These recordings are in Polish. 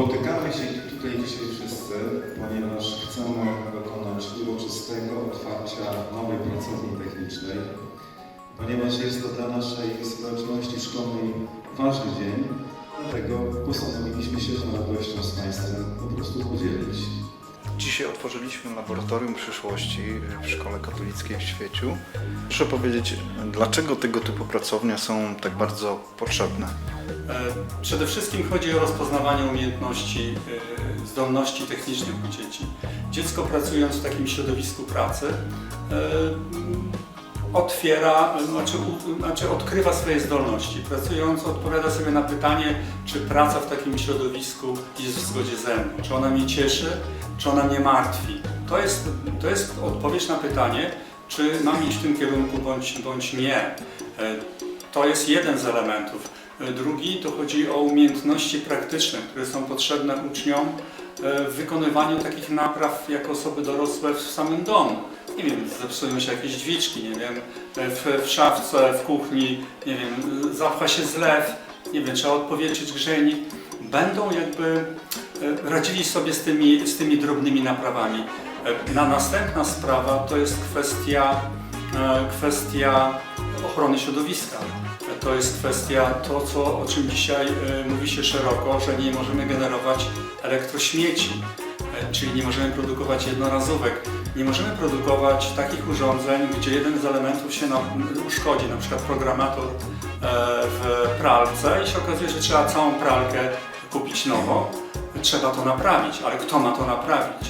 Spotykamy się tutaj dzisiaj wszyscy, ponieważ chcemy dokonać uroczystego otwarcia nowej pracowni technicznej, ponieważ jest to dla naszej społeczności szkolnej ważny dzień, dlatego postanowiliśmy się tą radością z Państwem po prostu podzielić. Dzisiaj otworzyliśmy laboratorium przyszłości w Szkole Katolickiej w Świeciu. Proszę powiedzieć, dlaczego tego typu pracownie są tak bardzo potrzebne? E, Przede wszystkim chodzi o rozpoznawanie umiejętności, e, zdolności technicznych u dzieci. Dziecko pracując w takim środowisku pracy e, otwiera, znaczy, u- znaczy odkrywa swoje zdolności. Pracując odpowiada sobie na pytanie, czy praca w takim środowisku jest w zgodzie ze mną, czy ona mnie cieszy, czy ona mnie martwi. To jest, to jest odpowiedź na pytanie, czy mam iść w tym kierunku bądź, bądź nie. E, To jest jeden z elementów. E, Drugi to chodzi o umiejętności praktyczne, które są potrzebne uczniom w wykonywaniu takich napraw jako osoby dorosłe w samym domu. Nie wiem, zepsują się jakieś drzwiczki, nie wiem, e, w, w szafce, w kuchni, nie wiem, e, zapcha się zlew, nie wiem, trzeba odpowietrzyć grzejnik. Będą jakby e, radzili sobie z tymi, z tymi drobnymi naprawami. E, Na następna sprawa to jest kwestia, e, kwestia ochrony środowiska. To jest kwestia to, co, o czym dzisiaj e, mówi się szeroko, że nie możemy generować elektrośmieci, e, czyli nie możemy produkować jednorazówek. Nie możemy produkować takich urządzeń, gdzie jeden z elementów się nam uszkodzi, na przykład programator e, w pralce i się okazuje, że trzeba całą pralkę kupić nowo. Trzeba to naprawić, ale kto ma to naprawić?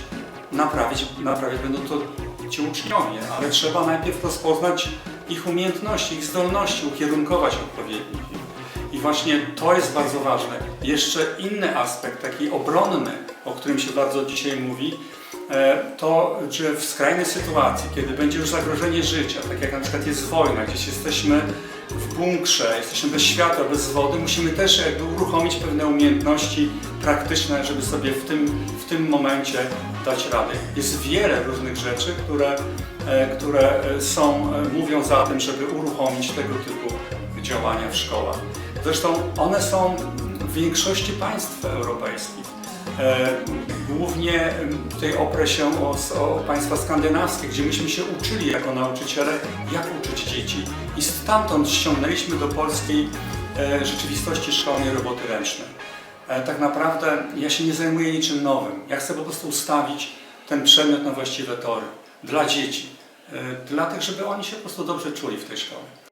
Naprawić, naprawiać będą to ci uczniowie, ale trzeba najpierw rozpoznać ich umiejętności, ich zdolności, ukierunkować odpowiednio. I właśnie to jest bardzo ważne. Jeszcze inny aspekt, taki obronny, o którym się bardzo dzisiaj mówi, to, że w skrajnej sytuacji, kiedy będzie już zagrożenie życia, tak jak na przykład jest wojna, gdzieś jesteśmy w bunkrze, jesteśmy bez światła, bez wody, musimy też jakby uruchomić pewne umiejętności praktyczne, żeby sobie w tym, w tym momencie dać radę. Jest wiele różnych rzeczy, które, e, które e, są, e, mówią za tym, żeby uruchomić tego typu działania w szkołach. Zresztą one są w większości państw europejskich. Głównie tutaj oprę się o, o państwa skandynawskie, gdzie myśmy się uczyli jako nauczyciele, jak uczyć dzieci i stamtąd ściągnęliśmy do polskiej e, rzeczywistości szkolnej roboty ręczne. E, Tak naprawdę ja się nie zajmuję niczym nowym. Ja chcę po prostu ustawić ten przedmiot na właściwe tory dla dzieci, e, dla tych, żeby oni się po prostu dobrze czuli w tej szkole.